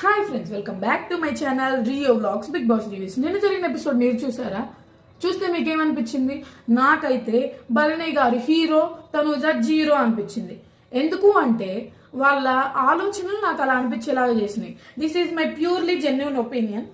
Hi friends welcome back to my channel Rio vlogs Big Boss reviews నిన్న జరిగిన episode మీరు చూసారా? చూస్తే మీకు ఏమనిపించింది నాకైతే బలనయ్య గారు హీరో తనుజ జీరో అనిపించింది. ఎందుకు అంటే వాళ్ళ ఆలోచనలు నాకు అలా అనిపించేలాగా చేసినాయి. This is my purely genuine opinion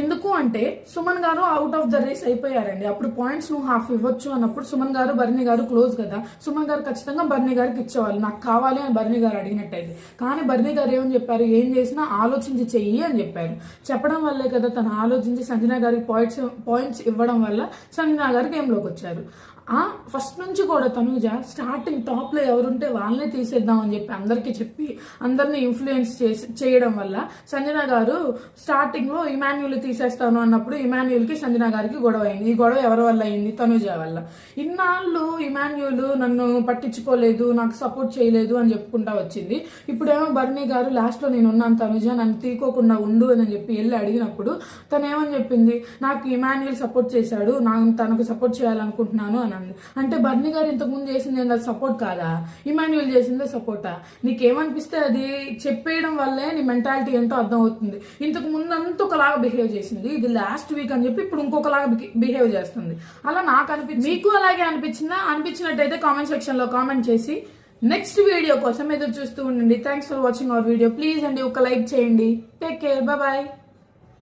ఎందుకు అంటే సుమన్ గారు అవుట్ ఆఫ్ ద రేస్ అయిపోయారండి. అప్పుడు పాయింట్స్ నువ్వు హాఫ్ ఇవ్వచ్చు అన్నప్పుడు సుమన్ గారు బర్ణి గారు క్లోజ్ కదా. సుమన్ గారు ఖచ్చితంగా బర్ణి గారికి ఇచ్చేవాళ్ళు. నాకు కావాలి అని బర్ణి గారు అడిగినట్టయితే. కానీ బర్నీ గారు ఏమని చెప్పారు? ఏం చేసినా ఆలోచించి చెయ్యి అని చెప్పారు. చెప్పడం వల్లే కదా తను ఆలోచించి సంజనా గారికి పాయింట్స్ పాయింట్స్ ఇవ్వడం వల్ల సంజనా గారు గేమ్లోకి వచ్చారు ఫస్ట్ నుంచి కూడా తనుజ స్టార్టింగ్ టాప్లో ఎవరుంటే వాళ్ళనే తీసేద్దాం అని చెప్పి అందరికీ చెప్పి అందరిని ఇన్ఫ్లుయెన్స్ చేసి చేయడం వల్ల సంజన గారు స్టార్టింగ్లో ఇమాన్యుల్ తీసేస్తాను అన్నప్పుడు ఇమాన్యుల్కి సంజన గారికి గొడవ అయింది. ఈ గొడవ ఎవరి వల్ల అయింది? తనుజ వల్ల. ఇన్నాళ్ళు ఇమాన్యుల్ నన్ను పట్టించుకోలేదు నాకు సపోర్ట్ చేయలేదు అని చెప్పుకుంటా వచ్చింది. ఇప్పుడేమో బర్నీ గారు లాస్ట్లో నేను ఉన్నాను తనుజ నన్ను తీకోకుండా ఉండు అని చెప్పి వెళ్ళి అడిగినప్పుడు తనేమని చెప్పింది? నాకు ఇమాన్యుల్ సపోర్ట్ చేశాడు నా తనకు సపోర్ట్ చేయాలనుకుంటున్నాను అని అంది అంటే బర్నీ గారు ఇంతకు ముందు చేసింది అది సపోర్ట్ కాదా? ఇమాన్యుల్ చేసిందే సపోర్టా నీకేమనిపిస్తే అది చెప్పేయడం వల్లే నీ మెంటాలిటీ ఏంటో అర్థం అవుతుంది ఇంతకు ముందు అంతా ఒకలాగా బిహేవ్ చేసింది. ఇది లాస్ట్ వీక్ అని చెప్పి ఇప్పుడు ఇంకొకలాగా బిహేవ్ చేస్తుంది. అలా నాకు అనిపించింది. మీకు అలాగే అనిపించిందా? అనిపించినట్టయితే కామెంట్ సెక్షన్లో కామెంట్ చేసి నెక్స్ట్ వీడియో కోసం ఎదురు చూస్తూ ఉండండి. Thanks for watching our video please అండి ఒక లైక్ చేయండి. Take care bye